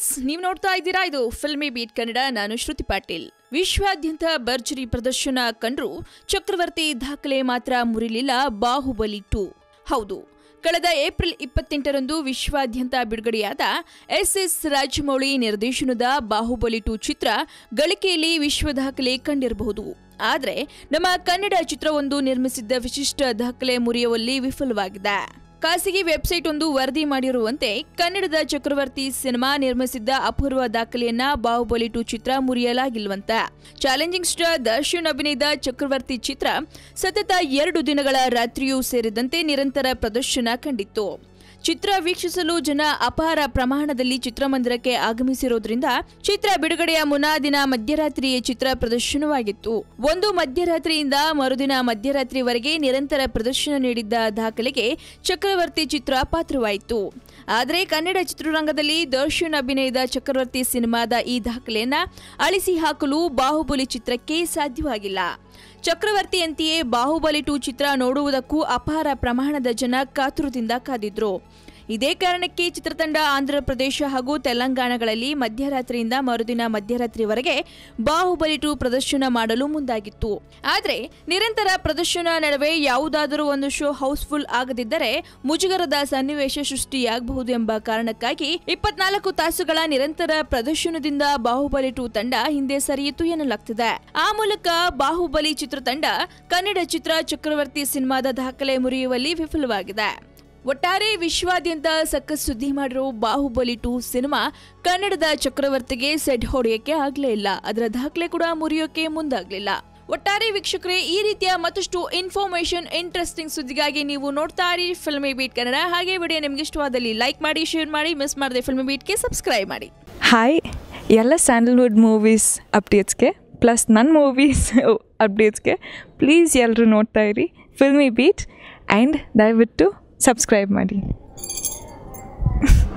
Friends, ನೀವು ನೋಡ್ತಾ ಇದ್ದೀರಾ? ಇದು ಫಿಲ್ಮಿ ಬೀಟ್ ಕನ್ನಡ. ನಾನು ಶ್ರುತಿ ಪಾಟೀಲ್. ವಿಶ್ವಾದ್ಯಂತ ಭರ್ಜರಿ ಪ್ರದರ್ಶನ ಕಂಡ್ರು ಚಕ್ರವರ್ತಿ ದಾಖಲೆ ಮಾತ್ರ ಮುರಿಲಿಲ್ಲ, ಬಾಹುಬಲಿ ಟು. ಹೌದು, ಕಳೆದ ಏಪ್ರಿಲ್ ಇಪ್ಪತ್ತೆಂಟರಂದು ವಿಶ್ವಾದ್ಯಂತ ಬಿಡುಗಡೆಯಾದ ಎಸ್ ಎಸ್ ರಾಜಮೌಳಿ ನಿರ್ದೇಶನದ ಬಾಹುಬಲಿ ಟು ಚಿತ್ರ ಗಳಿಕೆಯಲ್ಲಿ ವಿಶ್ವ ದಾಖಲೆ ಕಂಡಿರಬಹುದು. ಆದರೆ, ನಮ್ಮ ಕನ್ನಡ ಚಿತ್ರವೊಂದು ನಿರ್ಮಿಸಿದ್ದ ವಿಶಿಷ್ಟ ದಾಖಲೆ ಮುರಿಯುವಲ್ಲಿ ವಿಫಲವಾಗಿದೆ. ಖಾಸಗಿ ವೆಬ್ಸೈಟ್ ಒಂದು ವರದಿ ಮಾಡಿರುವಂತೆ ಕನ್ನಡದ ಚಕ್ರವರ್ತಿ ಸಿನಿಮಾ ನಿರ್ಮಿಸಿದ್ದ ಅಪೂರ್ವ ದಾಖಲೆಯನ್ನ ಬಾಹುಬಲಿ ಟು ಚಿತ್ರ ಮುರಿಯಲಾಗಿಲ್ವಂತ. ಚಾಲೆಂಜಿಂಗ್ ಸ್ಟಾರ್ ದರ್ಶನ್ ಅಭಿನಯದ ಚಕ್ರವರ್ತಿ ಚಿತ್ರ ಸತತ ಎರಡು ದಿನಗಳ ರಾತ್ರಿಯೂ ಸೇರಿದಂತೆ ನಿರಂತರ ಪ್ರದರ್ಶನ ಕಂಡಿತ್ತು. ಚಿತ್ರ ವೀಕ್ಷಿಸಲು ಜನ ಅಪಾರ ಪ್ರಮಾಣದಲ್ಲಿ ಚಿತ್ರಮಂದಿರಕ್ಕೆ ಆಗಮಿಸಿರೋದ್ರಿಂದ ಚಿತ್ರ ಬಿಡುಗಡೆಯ ಮುನ್ನಾ ದಿನ ಮಧ್ಯರಾತ್ರಿಯೇ ಚಿತ್ರ ಪ್ರದರ್ಶನವಾಗಿತ್ತು. ಒಂದು ಮಧ್ಯರಾತ್ರಿಯಿಂದ ಮರುದಿನ ಮಧ್ಯರಾತ್ರಿವರೆಗೆ ನಿರಂತರ ಪ್ರದರ್ಶನ ನೀಡಿದ್ದ ದಾಖಲೆಗೆ ಚಕ್ರವರ್ತಿ ಚಿತ್ರ ಪಾತ್ರವಾಯಿತು. ಆದರೆ ಕನ್ನಡ ಚಿತ್ರರಂಗದಲ್ಲಿ ದರ್ಶನ್ ಅಭಿನಯದ ಚಕ್ರವರ್ತಿ ಸಿನಿಮಾದ ಈ ದಾಖಲೆಯನ್ನ ಅಳಿಸಿ ಹಾಕಲು ಬಾಹುಬಲಿ ಚಿತ್ರಕ್ಕೆ ಸಾಧ್ಯವಾಗಿಲ್ಲ. ಚಕ್ರವರ್ತಿಯಂತೆಯೇ ಬಾಹುಬಲಿ ಟು ಚಿತ್ರ ನೋಡುವುದಕ್ಕೂ ಅಪಾರ ಪ್ರಮಾಣದ ಜನ ಕಾತುರದಿಂದ ಕಾದಿದ್ರು. ಇದೇ ಕಾರಣಕ್ಕೆ ಚಿತ್ರತಂಡ ಆಂಧ್ರಪ್ರದೇಶ ಹಾಗೂ ತೆಲಂಗಾಣಗಳಲ್ಲಿ ಮಧ್ಯರಾತ್ರಿಯಿಂದ ಮರುದಿನ ಮಧ್ಯರಾತ್ರಿವರೆಗೆ ಬಾಹುಬಲಿ ಟು ಪ್ರದರ್ಶನ ಮಾಡಲು ಮುಂದಾಗಿತ್ತು. ಆದರೆ ನಿರಂತರ ಪ್ರದರ್ಶನ ನಡುವೆ ಯಾವುದಾದರೂ ಒಂದು ಶೋ ಹೌಸ್ಫುಲ್ ಆಗದಿದ್ದರೆ ಮುಜುಗರದ ಸನ್ನಿವೇಶ ಸೃಷ್ಟಿಯಾಗಬಹುದು ಎಂಬ ಕಾರಣಕ್ಕಾಗಿ ಇಪ್ಪತ್ನಾಲ್ಕು ತಾಸುಗಳ ನಿರಂತರ ಪ್ರದರ್ಶನದಿಂದ ಬಾಹುಬಲಿ ಟು ತಂಡ ಹಿಂದೆ ಸರಿಯಿತು ಎನ್ನಲಾಗ್ತಿದೆ. ಆ ಮೂಲಕ ಬಾಹುಬಲಿ ಚಿತ್ರತಂಡ ಕನ್ನಡ ಚಿತ್ರ ಚಕ್ರವರ್ತಿ ಸಿನಿಮಾದ ದಾಖಲೆ ಮುರಿಯುವಲ್ಲಿ ವಿಫಲವಾಗಿದೆ. ಒಟ್ಟಾರೆ ವಿಶ್ವಾದ್ಯಂತ ಸಖತ್ ಸುದ್ದಿ ಮಾಡಿರೋ ಬಾಹುಬಲಿ ಟು ಸಿನಿಮಾ ಕನ್ನಡದ ಚಕ್ರವರ್ತಿಗೆ ಸೆಡ್ ಹೊಡೆಯಕ್ಕೆ ಆಗ್ಲೇ ಇಲ್ಲ. ಅದರ ದಾಖಲೆ ಕೂಡ ಮುರಿಯೋಕೆ ಮುಂದಾಗ್ಲಿಲ್ಲ. ಒಟ್ಟಾರೆ ವೀಕ್ಷಕರೇ, ಈ ರೀತಿಯ ಮತ್ತಷ್ಟು ಇನ್ಫಾರ್ಮೇಶನ್ ಇಂಟ್ರೆಸ್ಟಿಂಗ್ ಸುದ್ದಿಗಾಗಿ ನೀವು ನೋಡ್ತಾ ಇರಿ ಫಿಲ್ಮಿ ಬೀಟ್ ಕನ್ನಡ ಹಾಗೆ ವಿಡಿಯೋ ನಿಮ್ಗೆ ಇಷ್ಟವಾದಲ್ಲಿ ಲೈಕ್ ಮಾಡಿ ಶೇರ್ ಮಾಡಿ ಮಿಸ್ ಮಾಡದೆ ಫಿಲ್ಮಿ ಬೀಟ್ಗೆ ಸಬ್ಸ್ಕ್ರೈಬ್ ಮಾಡಿ. ಹಾಯ್ ಎಲ್ಲ ಸ್ಯಾಂಡಲ್ವುಡ್ ಮೂವೀಸ್ ಅಪ್ಡೇಟ್ಸ್ಗೆ ಪ್ಲಸ್ ನನ್ನ ಮೂವೀಸ್ ಅಪ್ಡೇಟ್ಸ್ಗೆ ಪ್ಲೀಸ್ ಎಲ್ಲರೂ ನೋಡ್ತಾ ಇರಿ ಫಿಲ್ಮಿ ಬೀಟ್ ಆ್ಯಂಡ್ ದಯವಿಟ್ಟು ಸಬ್ಸ್ಕ್ರೈಬ್ ಮಾಡಿ